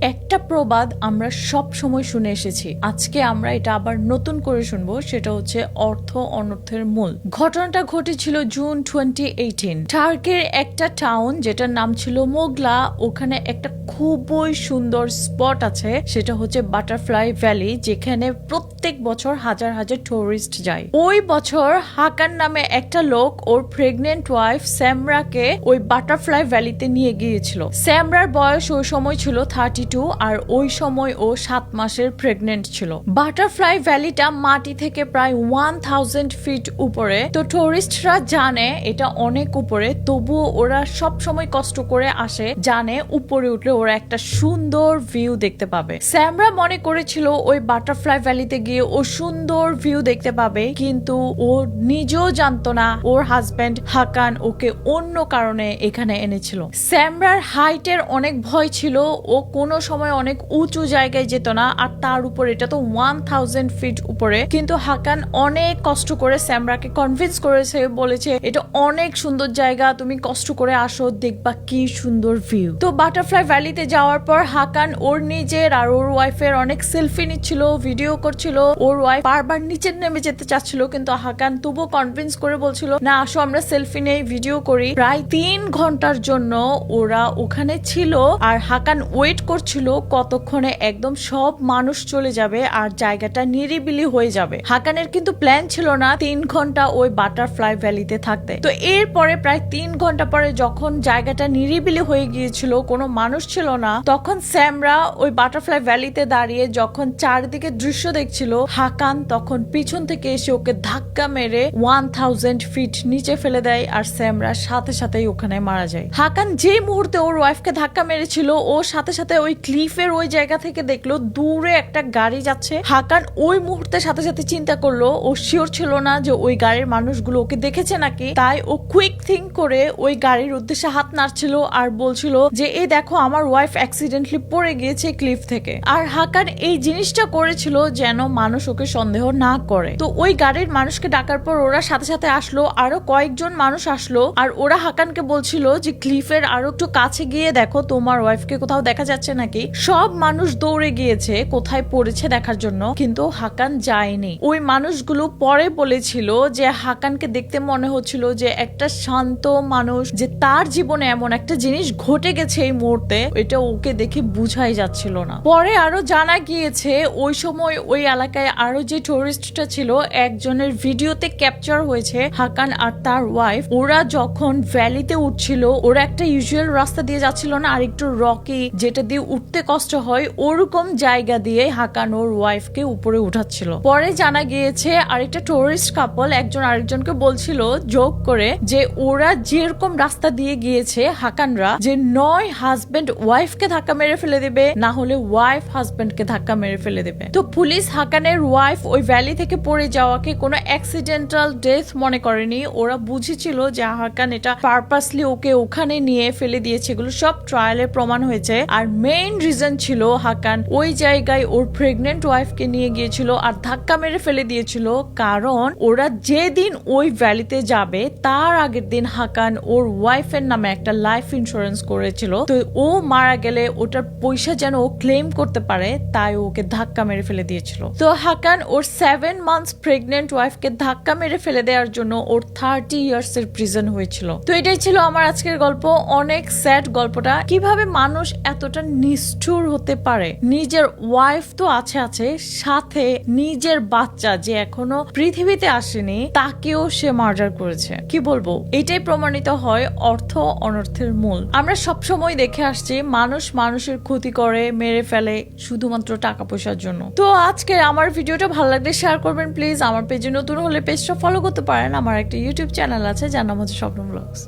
একটা প্রবাদ আমরা সব সময় শুনে এসেছি। আজকে আমরা এটা আবার নতুন করে শুনব, সেটা হচ্ছে অর্থ অনর্থের মূল। ঘটনাটা ঘটেছিল জুন টোয়েন্টি এইটিন টার্কের একটা টাউন, যেটার নাম ছিল মোগলা, ওখানে একটা খুবই সুন্দর স্পট আছে, সেটা হচ্ছে বাটারফ্লাই ভ্যালি, যেখানে প্রত্যেক বছর হাজার হাজার টুরিস্ট যায়। ওই বছর হাকান নামে একটা লোক ওর প্রেগনেন্ট ওয়াইফ স্যামরাকে ওই বাটারফ্লাই ভ্যালিতে নিয়ে গিয়েছিল। স্যামরার বয়স ওই সময় ছিল থার্টি টু আর ওই সময় ও সাত মাসের প্রেগনেন্ট ছিল। বাটারফ্লাই ভ্যালিটা মাটি থেকে প্রায় ওয়ান থাউজেন্ড ফিট উপরে। তো টুরিস্টরা জানে এটা অনেক উপরে, তবুও ওরা সব সময় কষ্ট করে আসে, জানে উপরে উঠলে ওরা একটা সুন্দর ভিউ দেখতে পাবে। স্যামরা মনে করেছিল ওই বাটারফ্লাই ভ্যালিতে গিয়ে ও সুন্দর ভিউ দেখতে পাবে, কিন্তু ও নিজেও জানতো না ওর হাজবেন্ড হাকান ওকে অন্য কারণে এখানে এনেছিল। স্যামরার হাইটের অনেক ভয় ছিল, ও কোনো সময় অনেক উঁচু জায়গায় যেত না, আর তার উপর এটা তো ওয়ান থাউজেন্ড ফিট উপরে। কিন্তু হাকান অনেক কষ্ট করে স্যামরাকে কনভিন্স করেছে, বলেছে, এটা অনেক সুন্দর জায়গা, তুমি কষ্ট করে আসো, দেখবা কি সুন্দর ভিউ তো বাটারফ্লাই ভ্যালিতে যাওয়ার পর হাকান ওর নিজের আর ওর ওয়াইফের অনেক সেলফি নিচ্ছিল ভিডিও করছিল। ওর ওয়াইফ বারবার নিচে নেমে যেতে চাচ্ছিল, কিন্তু হাকান তবুও কনভিন্স করে বলছিল, না, আসো, আমরা সেলফি নেই ভিডিও করি। প্রায় তিন ঘণ্টার জন্য ওরা ওখানে ছিল, আর হাকান ওয়েট করছিল কতক্ষণে একদম সব মানুষ চলে যাবে আর জায়গাটা নিরিবিলি হয়ে যাবে। হাকানের কিন্তু প্ল্যান ছিল না তিন ঘণ্টা ওই বাটারফ্লাই ভ্যালিতে থাকতে। তো এরপরে প্রায় তিন ঘণ্টা পরে যখন জায়গাটা নিরিবিলি হয়ে গিয়েছিল, কোনো মানুষ ছিল না, তখন স্যামরা ওই বাটারফ্লাই ভ্যালিতে দাঁড়িয়ে যখন চারিদিকে দৃশ্য দেখছিল, হাকান তখন পিছন থেকে এসে ওকে ধাক্কা মেরে ওয়ান থাউজেন্ড ফিট নিচে ফেলে দেয় আর স্যামরা সাথে সাথেই ওখানে মারা যায়। হাকান যে মুহূর্তে ওর ওয়াইফকে ধাক্কা মেরেছিল, ও সাথে সাথে ওই ক্লিফের ওই জায়গা থেকে দেখল দূরে একটা গাড়ি যাচ্ছে। হাকান ওই মুহূর্তে সাথে সাথে চিন্তা করল, ও শিওর ছিল না যে ওই গাড়ির মানুষগুলো ওকে দেখেছে নাকি। তাই ও কুইক থিঙ্ক করে ওই গাড়ির উদ্দেশ্যে হাত নাড়ছিল আর বলছিল যে, এই দেখো, আমার ওয়াইফ অ্যাক্সিডেন্টলি পড়ে গিয়েছে ক্লিফ থেকে। আর হাকান এই জিনিসটা করেছিল যেন মানুষ ওকে সন্দেহ না করে। তো ওই গাড়ির মানুষকে ডাকার পর ওরা সাথে সাথে আসলো, আরও কয়েকজন মানুষ আসলো, আর ওরা হাকানকে বলছিল যে, ক্লিফের আরও একটু কাছে গিয়ে দেখো, তোমার ওয়াইফকে কোথাও দেখা যাচ্ছে নাকি? সব মানুষ দৌড়ে গিয়েছে, কোথায় পড়েছে দেখার জন্য, কিন্তু হাকান যায়নি। ওই মানুষগুলো পরে বলেছিল যে হাকানকে দেখতে মনে হচ্ছিল যে একটা শান্ত মানুষ, যে তার জীবনে এমন একটা জিনিস ঘটে গেছে এই মুহূর্তে, এটা ওকে দেখে বুঝাই যাচ্ছিল না। পরে আরও জানা গিয়েছে, ওই সময় ওই এলাকায় আরও যে টুরিস্টটা ছিল, একজনের ভিডিওতে ক্যাপচার হয়েছে হাকান আর তার ওয়াইফ ওরা যখন ভ্যালিতে উঠছিল, ওরা একটা ইউজুয়াল রাস্তা দিয়ে যাচ্ছিল না আর একটু রকি যেটা দিয়ে উঠতে কষ্ট হয়, ওরকম জায়গা দিয়ে হাকান ওর ওয়াইফকে উপরে উঠাচ্ছিল। পরে জানা গিয়েছে, আরেকটা টুরিস্ট কাপল একজন আরেকজনকে বলছিল, যোগ করে যে ওরা যেরকম রাস্তা দিয়ে গিয়েছে হাকানরা, যে নয় হাজবেন্ড ওয়াইফকে ধাক্কা মেরে ফেলে দেবে, না হলে ওয়াইফ হাজবেন্ডকে ধাক্কা মেরে ফেলে দেবে। তো পুলিশ হাকানের ওয়াইফ ওই ভ্যালি থেকে পড়ে যাওয়াকে কোনো অ্যাক্সিডেন্টাল ডেথ মনে করেনি। ওরা বুঝেছিল যে হাকান এটা পারপাসলি ওকে ওখানে নিয়ে ফেলে দিয়েছে, এগুলো সব ট্রায়ালে প্রমাণ হয়েছে। আর মেইন রিজন ছিল হাকান ওই জায়গায় ওর প্রেগনেন্ট ওয়াইফকে নিয়ে গিয়েছিল আর ধাক্কা মেরে ফেলে দিয়েছিল কারণ ওরা যেদিন ওই ভ্যালিতে যাবে, তার আগের দিন হাকান ওর ওয়াইফের নামে একটা লাইফ ইন্স্যুরেন্স করেছিল। তো ও মারা গেলে ওটার পয়সা যেন ও ক্লেম করতে পারে, তাই ওকে ধাক্কা মেরে ফেলে দিয়েছিল। তো হাকান ওর সেভেন মান্থস প্রেগনেন্ট ওয়াইফকে ধাক্কা মেরে ফেলে দেওয়ার জন্য ওর থার্টি ইয়ার্স এর প্রিজন হয়েছিল। তো এটাই ছিল আমার আজকের গল্প। অনেক স্যাড গল্পটা। কীভাবে মানুষ এতটা নিষ্ঠুর হতে পারে। নিজের ওয়াইফ তো আছে আছে। সাথে নিজের বাচ্চা যে এখনও পৃথিবীতে আসেনি, তাকেও সে মার্ডার করেছে। কি বলব? এটাই প্রমাণিত হয় অর্থ অনর্থের মূল। আমরা সব সময় দেখে আসছি, মানুষ মানুষের ক্ষতি করে, মেরে ফেলে শুধুমাত্র টাকা পয়সার জন্য। তো আজকে আমার ভিডিওটা ভালো লাগলে শেয়ার করবেন প্লিজ আমার পেজে নতুন হলে পেজটা ফলো করতে পারেন। আমার একটা ইউটিউব চ্যানেল আছে, যার নাম হচ্ছে স্বপ্ন ব্লগস